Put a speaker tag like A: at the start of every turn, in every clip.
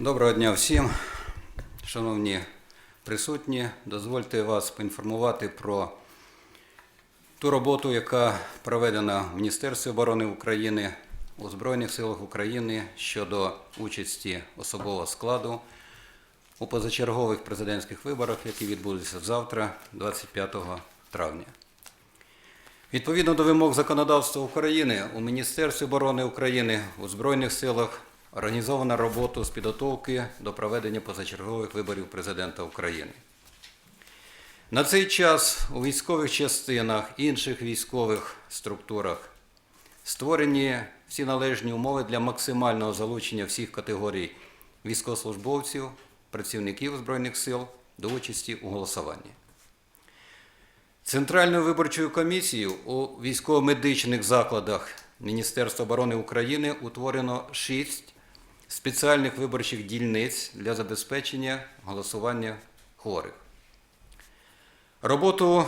A: Доброго дня всім, шановні присутні. Дозвольте вас поінформувати про ту роботу, яка проведена в Міністерстві оборони України у Збройних силах України щодо участі особового складу у позачергових президентських виборах, які відбудуться завтра, 25 травня. Відповідно до вимог законодавства України у Міністерстві оборони України у Збройних силах організовано роботу з підготовки до проведення позачергових виборів президента України. На цей час у військових частинах і інших військових структурах створені всі належні умови для максимального залучення всіх категорій військовослужбовців, працівників Збройних сил до участі у голосуванні. Центральною виборчою комісією у військово-медичних закладах Міністерства оборони України утворено шість спеціальних виборчих дільниць для забезпечення голосування хворих. Роботу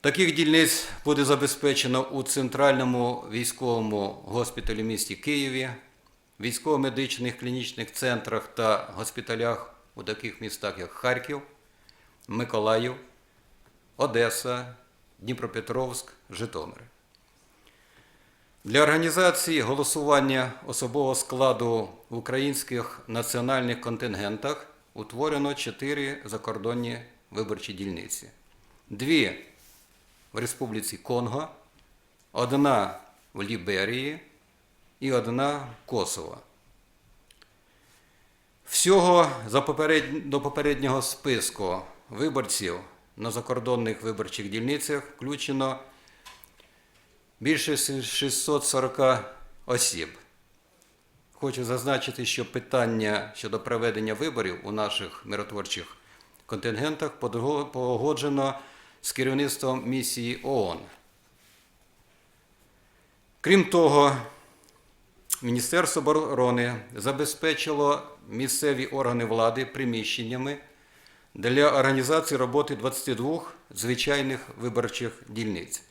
A: таких дільниць буде забезпечено у Центральному військовому госпіталі місті Києві, військово-медичних клінічних центрах та госпіталях у таких містах, як Харків, Миколаїв, Одеса, Дніпропетровськ, Житомир. Для організації голосування особового складу в українських національних контингентах утворено чотири закордонні виборчі дільниці: дві в Республіці Конго, одна в Ліберії і одна в Косово. Всього за поперед... до попереднього списку виборців на закордонних виборчих дільницях включено більше 640 осіб. Хочу зазначити, що питання щодо проведення виборів у наших миротворчих контингентах погоджено з керівництвом місії ООН. Крім того, Міністерство оборони забезпечило місцеві органи влади приміщеннями для організації роботи 22 звичайних виборчих дільниць.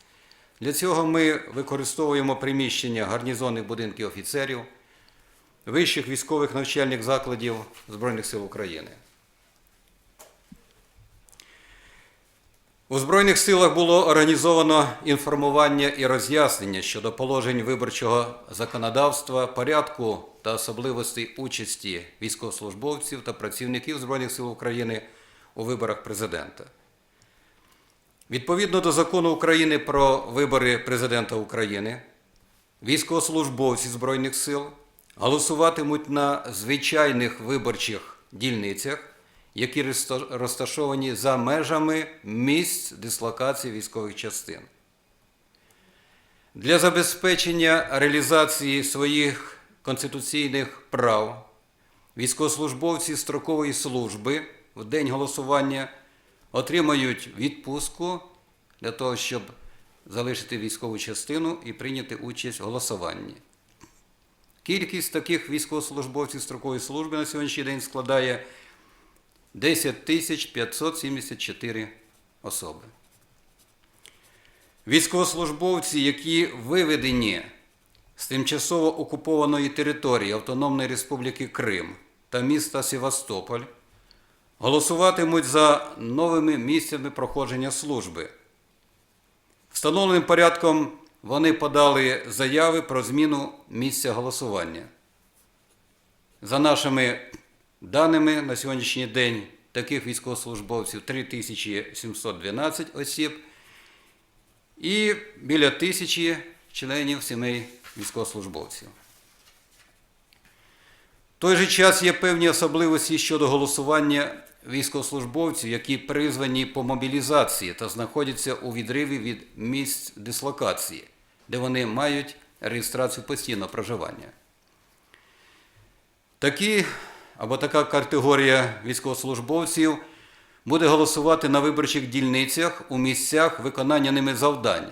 A: Для цього ми використовуємо приміщення гарнізонних будинків офіцерів, вищих військових навчальних закладів Збройних сил України. У Збройних силах було організовано інформування і роз'яснення щодо положень виборчого законодавства, порядку та особливостей участі військовослужбовців та працівників Збройних сил України у виборах президента. Відповідно до закону України про вибори президента України, військовослужбовці Збройних сил голосуватимуть на звичайних виборчих дільницях, які розташовані за межами місць дислокації військових частин. Для забезпечення реалізації своїх конституційних прав військовослужбовці строкової служби в день голосування отримають відпустку для того, щоб залишити військову частину і прийняти участь в голосуванні. Кількість таких військовослужбовців строкової служби на сьогоднішній день складає 10 тисяч 574 особи. Військовослужбовці, які виведені з тимчасово окупованої території Автономної Республіки Крим та міста Севастополь, голосуватимуть за новими місцями проходження служби. Встановленим порядком вони подали заяви про зміну місця голосування. За нашими даними на сьогоднішній день таких військовослужбовців 3712 осіб і біля тисячі членів сімей військовослужбовців. В той же час є певні особливості щодо голосування військовослужбовців, які призвані по мобілізації та знаходяться у відриві від місць дислокації, де вони мають реєстрацію постійного проживання. Такі або така категорія військовослужбовців буде голосувати на виборчих дільницях у місцях виконання ними завдань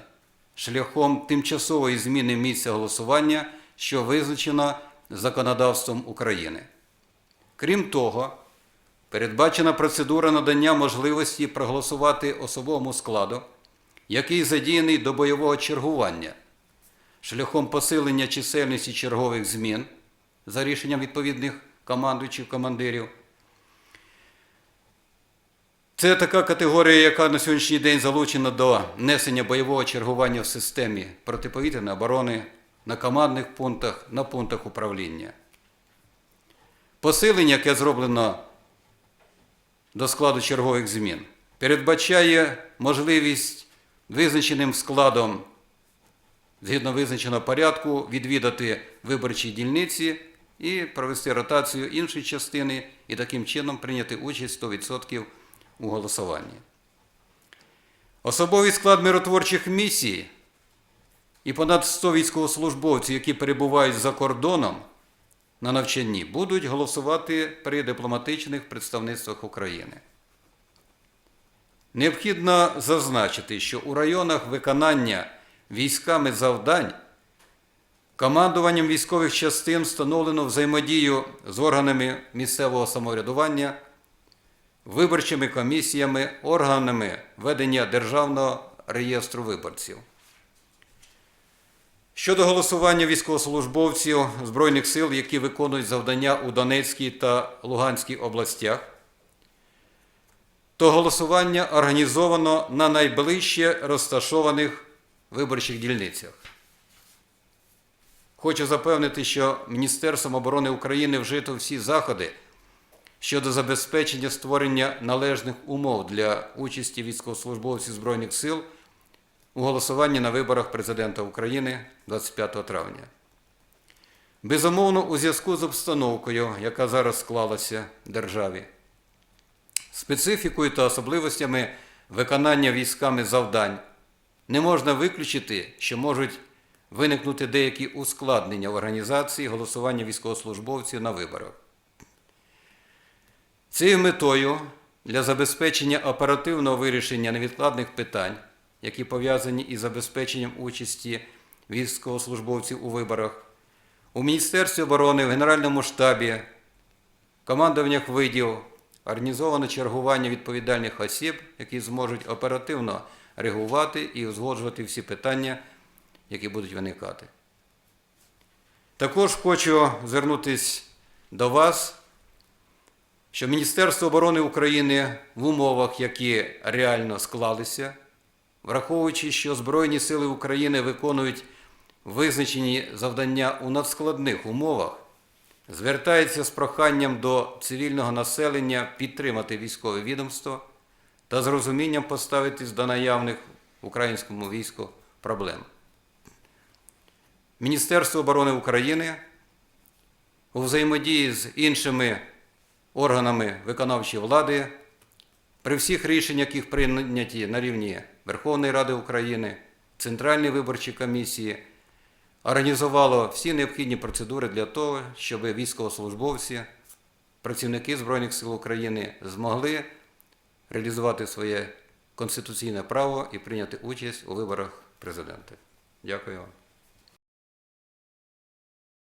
A: шляхом тимчасової зміни місця голосування, що визначено законодавством України. Крім того, передбачена процедура надання можливості проголосувати особовому складу, який задіяний до бойового чергування, шляхом посилення чисельності чергових змін за рішенням відповідних командуючих командирів. Це така категорія, яка на сьогоднішній день залучена до несення бойового чергування в системі протиповітряної оборони на командних пунктах, на пунктах управління. Посилення, яке зроблено до складу чергових змін, передбачає можливість визначеним складом, згідно визначеного порядку, відвідати виборчі дільниці і провести ротацію іншої частини і таким чином прийняти участь 100% у голосуванні. Особовий склад миротворчих місій і понад 100 військовослужбовців, які перебувають за кордоном на навчанні, будуть голосувати при дипломатичних представництвах України. Необхідно зазначити, що у районах виконання військами завдань командуванням військових частин встановлено взаємодію з органами місцевого самоврядування, виборчими комісіями, органами ведення Державного реєстру виборців. Щодо голосування військовослужбовців Збройних сил, які виконують завдання у Донецькій та Луганській областях, то голосування організовано на найближче розташованих виборчих дільницях. Хочу запевнити, що Міністерством оборони України вжито всі заходи щодо забезпечення створення належних умов для участі військовослужбовців Збройних сил у голосуванні на виборах президента України 25 травня. Безумовно, у зв'язку з обстановкою, яка зараз склалася в державі, специфікою та особливостями виконання військами завдань не можна виключити, що можуть виникнути деякі ускладнення в організації голосування військовослужбовців на виборах. Цією метою для забезпечення оперативного вирішення невідкладних питань, які пов'язані із забезпеченням участі військовослужбовців у виборах, у Міністерстві оборони, в Генеральному штабі, командуваннях видів організовано чергування відповідальних осіб, які зможуть оперативно реагувати і узгоджувати всі питання, які будуть виникати. Також хочу звернутися до вас, що Міністерство оборони України в умовах, які реально склалися, враховуючи, що Збройні Сили України виконують визначені завдання у надскладних умовах, звертається з проханням до цивільного населення підтримати військове відомство та з розумінням поставитись до наявних українському війську проблем. Міністерство оборони України у взаємодії з іншими органами виконавчої влади при всіх рішеннях, яких прийняті на рівні Верховної Ради України, Центральної виборчої комісії, організувало всі необхідні процедури для того, щоб військовослужбовці, працівники Збройних сил України змогли реалізувати своє конституційне право і прийняти участь у виборах президента. Дякую вам.